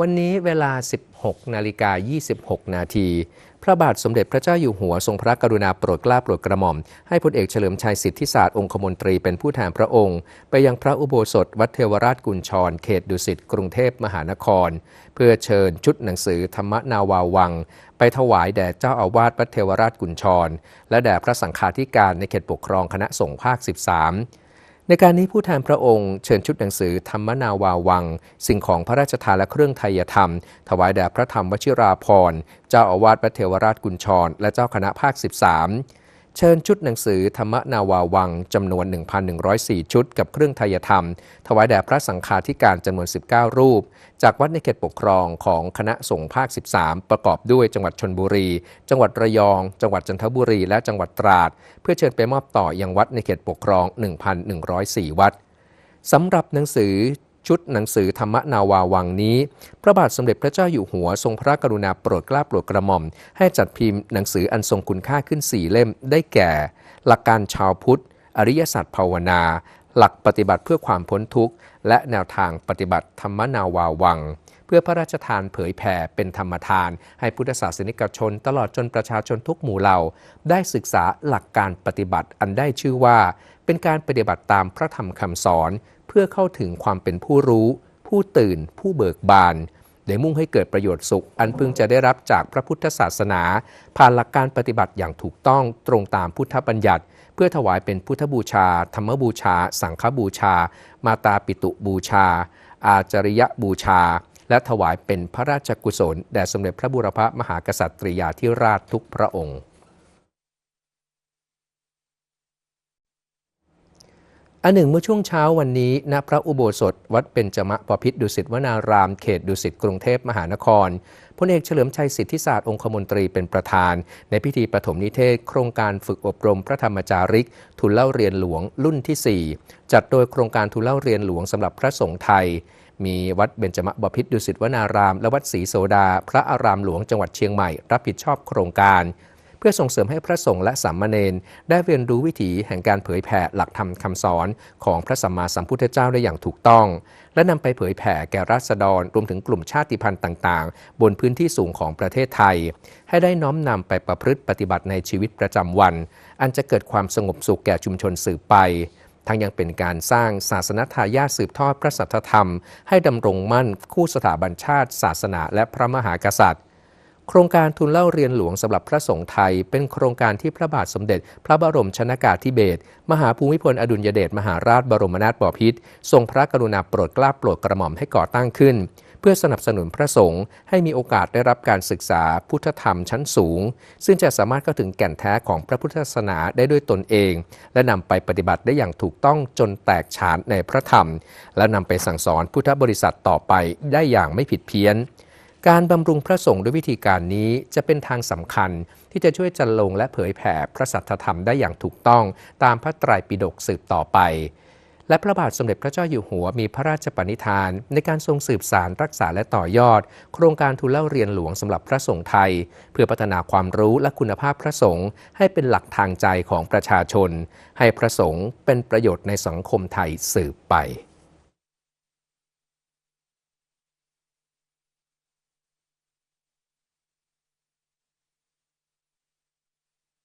วันนี้เวลา 16 นาฬิกา 26 นาที พระบาทสมเด็จพระเจ้าอยู่หัวทรงพระกรุณาโปรดเกล้าโปรดกระหม่อม ให้พลเอกเฉลิมชัยสิทธิศาสตร์องคมนตรีเป็นผู้แทนพระองค์ ไปยังพระอุโบสถวัดเทวราชกุญชร เขตดุสิตกรุงเทพมหานคร เพื่อเชิญชุดหนังสือธรรมนาวาวัง ไปถวายแด่เจ้าอาวาสวัดเทวราชกุญชร และแด่พระสังฆาธิการในเขตปกครองคณะสงฆ์ภาค 13 ในการนี้ผู้แทนพระองค์เชิญชุดหนังสือธรรมนาวาวัง สิ่งของพระราชทานและเครื่องไทยธรรม ถวายแด่พระธรรมวชิราภรณ์เจ้าอาวาสวัดเทวราชกุญชร และเจ้าคณะภาค 13 เชิญชุดหนังสือธรรมนาวาวังจำนวน 1,104 ชุด กับเครื่องไทยธรรม ถวายแด่พระสังฆาธิการจำนวน 19 รูป จากวัดในเขตปกครองของคณะสงฆ์ภาค 13 ประกอบด้วยจังหวัดชนบุรี จังหวัดระยอง จังหวัดจันทบุรี และจังหวัดตราด เพื่อเชิญไปมอบต่อยังวัดในเขตปกครอง 1,104 วัดสำหรับหนังสือ ชุดหนังสือธรรมนาวาวังนี้ พระบาทสมเด็จพระเจ้าอยู่หัวทรงพระกรุณาโปรดเกล้าโปรดกระหม่อม ให้จัดพิมพ์หนังสืออันทรงคุณค่าขึ้นสี่เล่มได้แก่ หลักการชาวพุทธ อริยสัจภาวนา หลักปฏิบัติเพื่อความพ้นทุกข์ และแนวทางปฏิบัติธรรมนาวาวัง เพื่อพระราชทานเผยแผ่เป็นธรรมทาน ให้พุทธศาสนิกชน ตลอดจนประชาชนทุกหมู่เหล่า ได้ศึกษาหลักการปฏิบัติอันได้ชื่อว่า เป็นการปฏิบัติตามพระธรรมคำสอน เพื่อเข้าถึงความเป็นผู้รู้ ผู้ตื่น ผู้เบิกบานได้มุ่งให้เกิดประโยชน์สุข อันพึงจะได้รับจากพระพุทธศาสนา ผ่านหลักการปฏิบัติอย่างถูกต้องตรงตามพุทธบัญญัติ เพื่อถวายเป็นพุทธบูชา ธรรมบูชา สังฆบูชา มาตาปิตุบูชา อาจริยบูชา และถวายเป็นพระราชกุศลแด่สมเด็จพระบุรพมหากษัตริยาธิราชทุกพระองค์ อันหนึ่งเมื่อช่วงเช้าวันนี้ณพระอุโบสถ วัดเบญจมะปพิษดุสิตวนาราม เขตดุสิตกรุงเทพมหานครพลเอกเฉลิมชัยสิทธิศาสตร์องคมนตรีเป็นประธาน ในพิธีปฐมนิเทศ โครงการฝึกอบรมพระธรรมจาริก ทุนเล่าเรียนหลวงรุ่นที่ 4 จัดโดยโครงการทุนเล่าเรียนหลวงสำหรับพระสงฆ์ไทย มีวัดเบญจมบพิษดุสิตวนาราม และวัดศรีโสดา พระอารามหลวงจังหวัดเชียงใหม่ รับผิดชอบโครงการ เพื่อส่งเสริมให้พระสงฆ์และสามเณรได้เรียนรู้วิถีแห่งการเผยแผ่หลักธรรมคำสอนของพระสัมมาสัมพุทธเจ้าได้อย่างถูกต้อง และนำไปเผยแผ่แก่ราษฎรรวมถึงกลุ่มชาติพันธุ์ต่างๆ บนพื้นที่สูงของประเทศไทย ให้ได้น้อมนำไปประพฤติปฏิบัติในชีวิตประจำวัน อันจะเกิดความสงบสุขแก่ชุมชนสืบไป ทั้งยังเป็นการสร้างศาสนทายาทสืบทอดพระสัทธรรม ให้ดำรงมั่นคู่สถาบันชาติ ศาสนา และพระมหากษัตริย์ โครงการทุนเล่าเรียนหลวงสำหรับพระสงฆ์ไทย เป็นโครงการที่พระบาทสมเด็จ พระบรมชนากาธิเบศรมหาภูมิพลอดุลยเดชมหาราชบรมนาถบพิตรทรงพระกรุณาโปรดเกล้าโปรดกระหม่อมให้ก่อตั้งขึ้น พื่อสนับสนุนพระสงฆ์ให้มีโอกาสได้รับการศึกษาพุทธธรรมชั้นสูง ซึ่งจะสามารถเข้าถึงแก่นแท้ของพระพุทธศาสนาได้ด้วยตนเอง และนำไปปฏิบัติได้อย่างถูกต้องจนแตกฉานในพระธรรม และนำไปสั่งสอนพุทธบริษัทต่อไปได้อย่างไม่ผิดเพี้ยนการบำรุงพระสงฆ์ด้วยวิธีการนี้จะเป็นทางสำคัญที่จะช่วยจันลงและเผยแผ่พระสัทธรรมได้อย่างถูกต้องตามพระไตรปิฎกสืบต่อไป และพระบาทสมเด็จพระเจ้าอยู่หัวมีพระราชปณิธาน ในการทรงสืบสารรักษาและต่อยอด โครงการทุนเล่าเรียนหลวงสำหรับพระสงฆ์ไทย เพื่อพัฒนาความรู้และคุณภาพพระสงฆ์ให้เป็นหลักทางใจของประชาชน ให้พระสงฆ์เป็นประโยชน์ในสังคมไทยสืบไป